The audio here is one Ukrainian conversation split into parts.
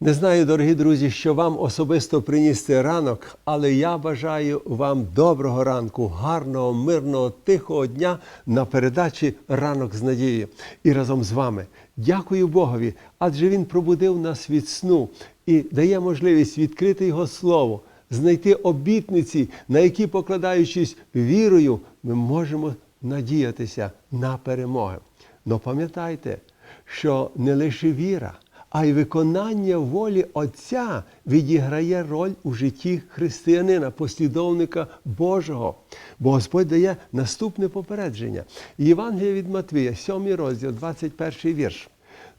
Не знаю, дорогі друзі, що вам особисто приніс цей ранок, але я бажаю вам доброго ранку, гарного, мирного, тихого дня на передачі Ранок з надією. І разом з вами дякую Богові, адже Він пробудив нас від сну і дає можливість відкрити Його Слово, знайти обітниці, на які, покладаючись вірою, ми можемо надіятися на перемоги. Но пам'ятайте, що не лише віра а й виконання волі Отця відіграє роль у житті християнина, послідовника Божого. Бо Господь дає наступне попередження. Євангелія від Матвія, 7 розділ, 21 вірш.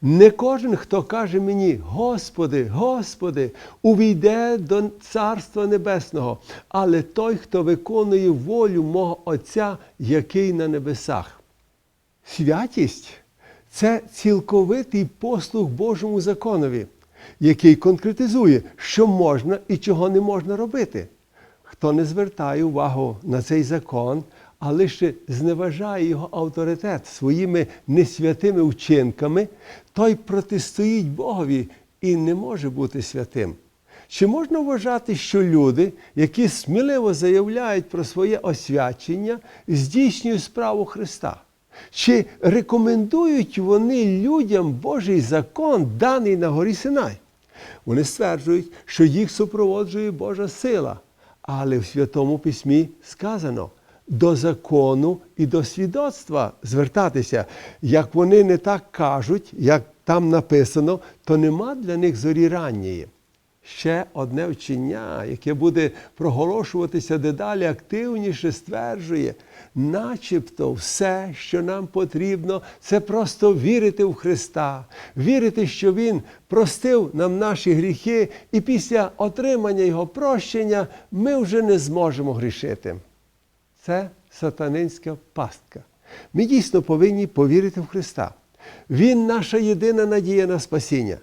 Не кожен, хто каже мені, Господи, Господи, увійде до Царства Небесного, але той, хто виконує волю мого Отця, який на небесах. Святість це цілковитий послуг Божому законові, який конкретизує, що можна і чого не можна робити. Хто не звертає увагу на цей закон, а лише зневажає його авторитет своїми несвятими вчинками, той протистоїть Богові і не може бути святим. Чи можна вважати, що люди, які сміливо заявляють про своє освячення, здійснюють справу Христа? Чи рекомендують вони людям Божий закон, даний на горі Синай? Вони стверджують, що їх супроводжує Божа сила. Але в Святому Письмі сказано до закону і до свідоцтва звертатися. Як вони не так кажуть, як там написано, то нема для них зорі ранньої. Ще одне вчення, яке буде проголошуватися дедалі активніше, стверджує, начебто все, що нам потрібно, це просто вірити в Христа, вірити, що Він простив нам наші гріхи, і після отримання Його прощення ми вже не зможемо грішити. Це сатанинська пастка. Ми дійсно повинні повірити в Христа. Він наша єдина надія на спасіння.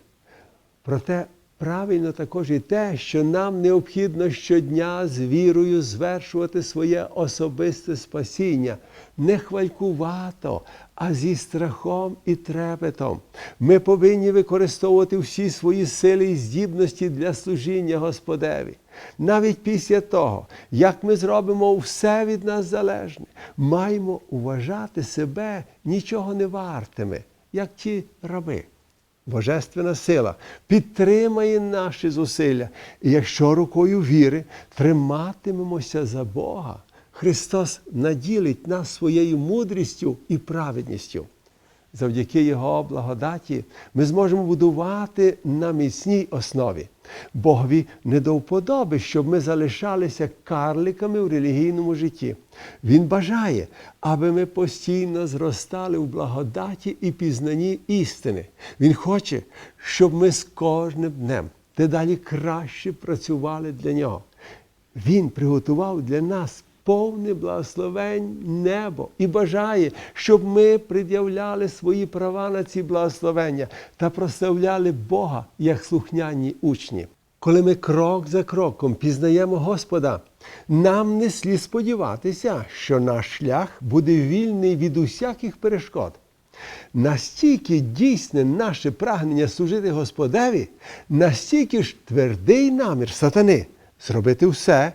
Проте правильно також і те, що нам необхідно щодня з вірою звершувати своє особисте спасіння, не хвалькувато, а зі страхом і трепетом. Ми повинні використовувати всі свої сили і здібності для служіння Господеві. Навіть після того, як ми зробимо все від нас залежне, маємо вважати себе нічого не вартими, як ті раби. Божественна сила підтримає наші зусилля. І якщо рукою віри триматимемося за Бога, Христос наділить нас своєю мудрістю і праведністю. Завдяки Його благодаті ми зможемо будувати на міцній основі. Богові не до вподоби, щоб ми залишалися карликами в релігійному житті. Він бажає, аби ми постійно зростали в благодаті і пізнанні істини. Він хоче, щоб ми з кожним днем дедалі краще працювали для нього. Він приготував для нас повне благословень небо і бажає, щоб ми пред'являли свої права на ці благословення та прославляли Бога як слухняні учні. Коли ми крок за кроком пізнаємо Господа, нам не слід сподіватися, що наш шлях буде вільний від усяких перешкод. Настільки дійсне наше прагнення служити Господеві, настільки ж твердий намір сатани зробити все,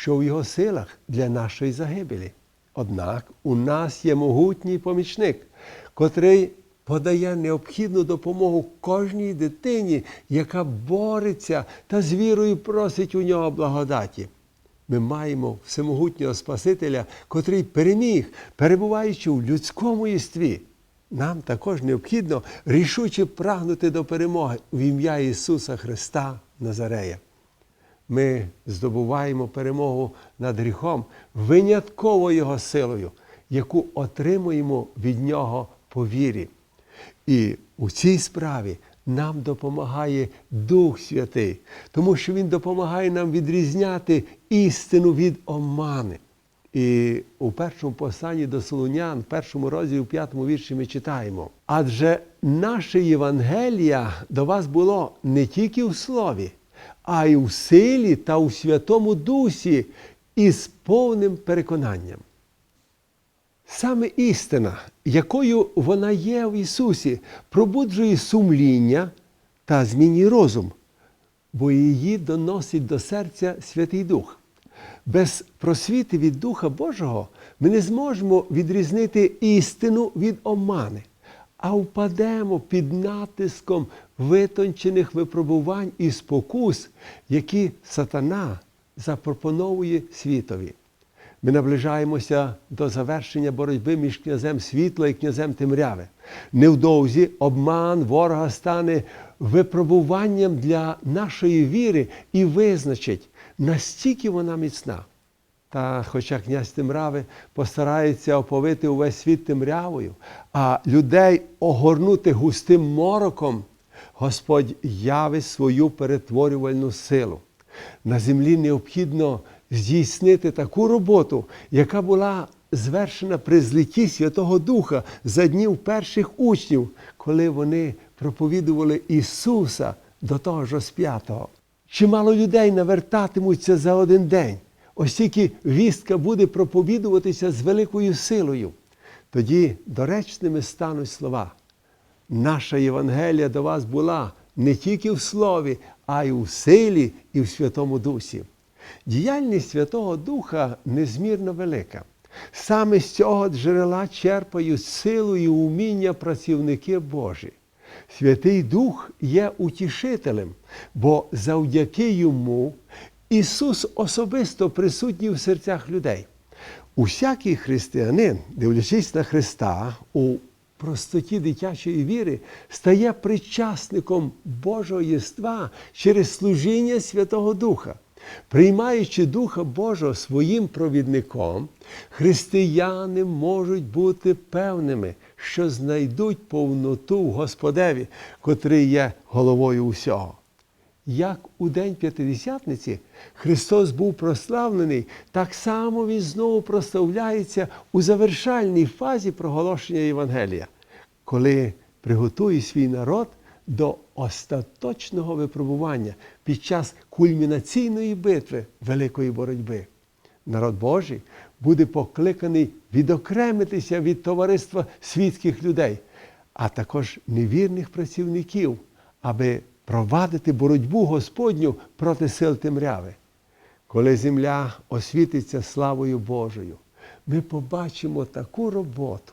що в його силах для нашої загибелі. Однак у нас є могутній помічник, котрий подає необхідну допомогу кожній дитині, яка бореться та з вірою просить у нього благодаті. Ми маємо всемогутнього Спасителя, котрий переміг, перебуваючи в людському єстві. Нам також необхідно рішуче прагнути до перемоги в ім'я Ісуса Христа Назарея. Ми здобуваємо перемогу над гріхом винятково Його силою, яку отримуємо від Нього по вірі. І у цій справі нам допомагає Дух Святий, тому що Він допомагає нам відрізняти істину від омани. І у першому посланні до Солунян, в першому розділі, у п'ятому вірші ми читаємо. Адже наше Євангелія до вас було не тільки в слові, а й у силі та у Святому Дусі із повним переконанням. Саме істина, якою вона є в Ісусі, пробуджує сумління та змінює розум, бо її доносить до серця Святий Дух. Без просвіти від Духа Божого ми не зможемо відрізнити істину від омани, а впадемо під натиском витончених випробувань і спокус, які сатана запропоновує світові. Ми наближаємося до завершення боротьби між князем світла і князем темряви. Невдовзі обман ворога стане випробуванням для нашої віри і визначить, настільки вона міцна. Та хоча князь темряви постарається оповити увесь світ темрявою, а людей огорнути густим мороком, Господь явить свою перетворювальну силу. На землі необхідно здійснити таку роботу, яка була звершена при злитті Святого Духа за днів перших учнів, коли вони проповідували Ісуса до того ж розп'ятого. Чимало людей навертатимуться за один день, оскільки вістка буде проповідуватися з великою силою. Тоді доречними стануть слова. Наша Євангелія до вас була не тільки в слові, а й у силі і в Святому Дусі. Діяльність Святого Духа незмірно велика. Саме з цього джерела черпають силу і уміння працівники Божі. Святий Дух є утішителем, бо завдяки йому Ісус особисто присутній в серцях людей. Усякий християнин, дивлячись на Христа у простоті дитячої віри, стає причасником Божого єства через служіння Святого Духа. Приймаючи Духа Божого своїм провідником, християни можуть бути певними, що знайдуть повноту в Господеві, котрий є головою усього. Як у День П'ятидесятниці Христос був прославлений, так само Він знову прославляється у завершальній фазі проголошення Євангелія, коли приготує свій народ до остаточного випробування під час кульмінаційної битви великої боротьби. Народ Божий буде покликаний відокремитися від товариства світських людей, а також невірних працівників, аби провадити боротьбу Господню проти сил темряви. Коли земля освітиться славою Божою, ми побачимо таку роботу,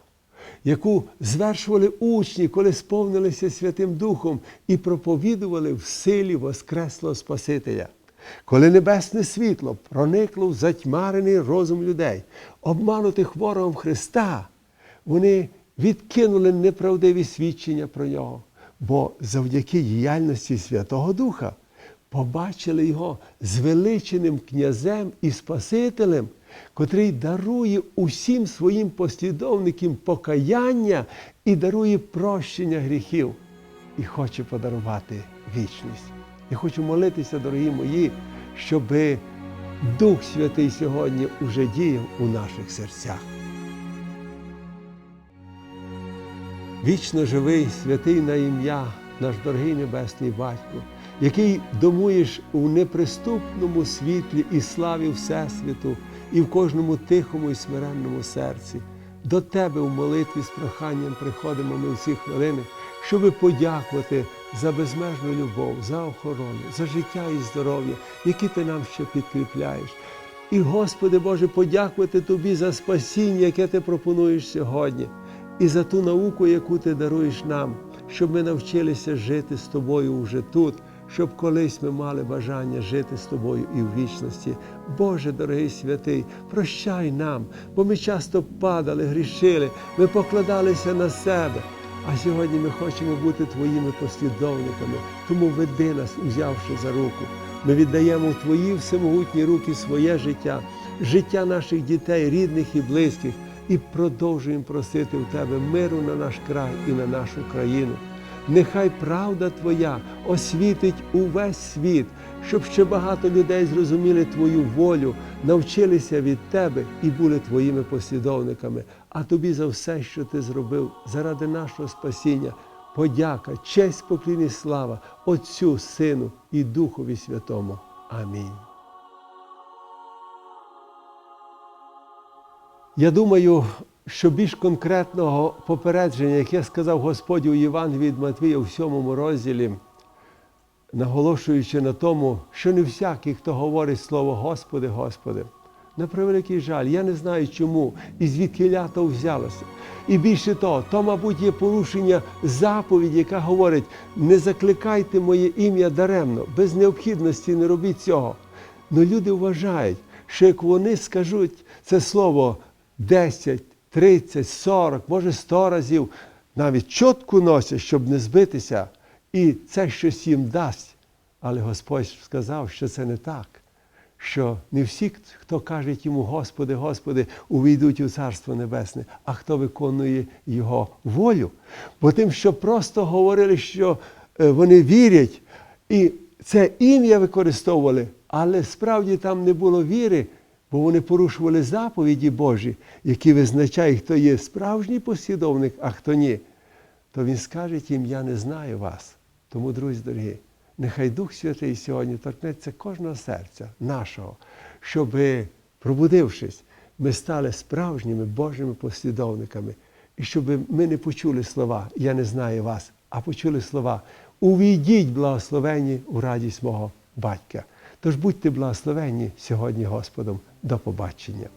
яку звершували учні, коли сповнилися Святим Духом і проповідували в силі Воскреслого Спасителя. Коли небесне світло проникло в затьмарений розум людей, обманутих ворогом Христа, вони відкинули неправдиві свідчення про нього, бо завдяки діяльності Святого Духа побачили його звеличеним князем і Спасителем, котрий дарує усім своїм послідовникам покаяння і дарує прощення гріхів, і хоче подарувати вічність. Я хочу молитися, дорогі мої, щоб Дух Святий сьогодні уже діяв у наших серцях. Вічно живий, святий на ім'я, наш дорогий Небесний Батько, який домуєш у неприступному світлі і славі Всесвіту, і в кожному тихому і смиренному серці. До Тебе в молитві з проханням приходимо ми всі хвилини, щоби подякувати за безмежну любов, за охорону, за життя і здоров'я, які ти нам ще підкріпляєш. І, Господи Боже, подякувати Тобі за спасіння, яке ти пропонуєш сьогодні, і за ту науку, яку ти даруєш нам, щоб ми навчилися жити з тобою вже тут, щоб колись ми мали бажання жити з тобою і в вічності. Боже, дорогий святий, прощай нам, бо ми часто падали, грішили, ми покладалися на себе. А сьогодні ми хочемо бути Твоїми послідовниками, тому веди нас, узявши за руку. Ми віддаємо в Твої всемогутні руки своє життя, життя наших дітей, рідних і близьких, і продовжуємо просити в Тебе миру на наш край і на нашу країну. Нехай правда Твоя освітить увесь світ, щоб ще багато людей зрозуміли Твою волю, навчилися від Тебе і були Твоїми послідовниками. А тобі за все, що ти зробив, заради нашого спасіння, подяка, честь, поклін і слава Отцю, Сину і Духові Святому. Амінь. Я думаю, що більш конкретного попередження, яке сказав Господь у Євангелії від Матвія у сьомому розділі, наголошуючи на тому, що не всякий, хто говорить слово Господи, Господи. На превеликий жаль, я не знаю чому і звідки лято взялося. І більше того, то, мабуть, є порушення заповіді, яка говорить: не закликайте моє ім'я даремно, без необхідності не робіть цього. Но люди вважають, що як вони скажуть це слово 10, 30, 40, може 100 разів, навіть чотку носять, щоб не збитися, і це щось їм дасть. Але Господь сказав, що це не так що не всі, хто каже йому Господи, Господи, увійдуть у Царство Небесне, а хто виконує Його волю. Бо тим, що просто говорили, що е, вони вірять, і це ім'я використовували, але справді там не було віри, бо вони порушували заповіді Божі, які визначають, хто є справжній послідовник, а хто ні. То він скаже їм, я не знаю вас. Тому, друзі дорогі, Нехай Дух Святий сьогодні торкнеться кожного серця нашого, щоб, пробудившись, ми стали справжніми Божими послідовниками, і щоб ми не почули слова Я не знаю вас, а почули слова Увійдіть, благословені у радість мого батька. Тож будьте благословені сьогодні Господом. До побачення.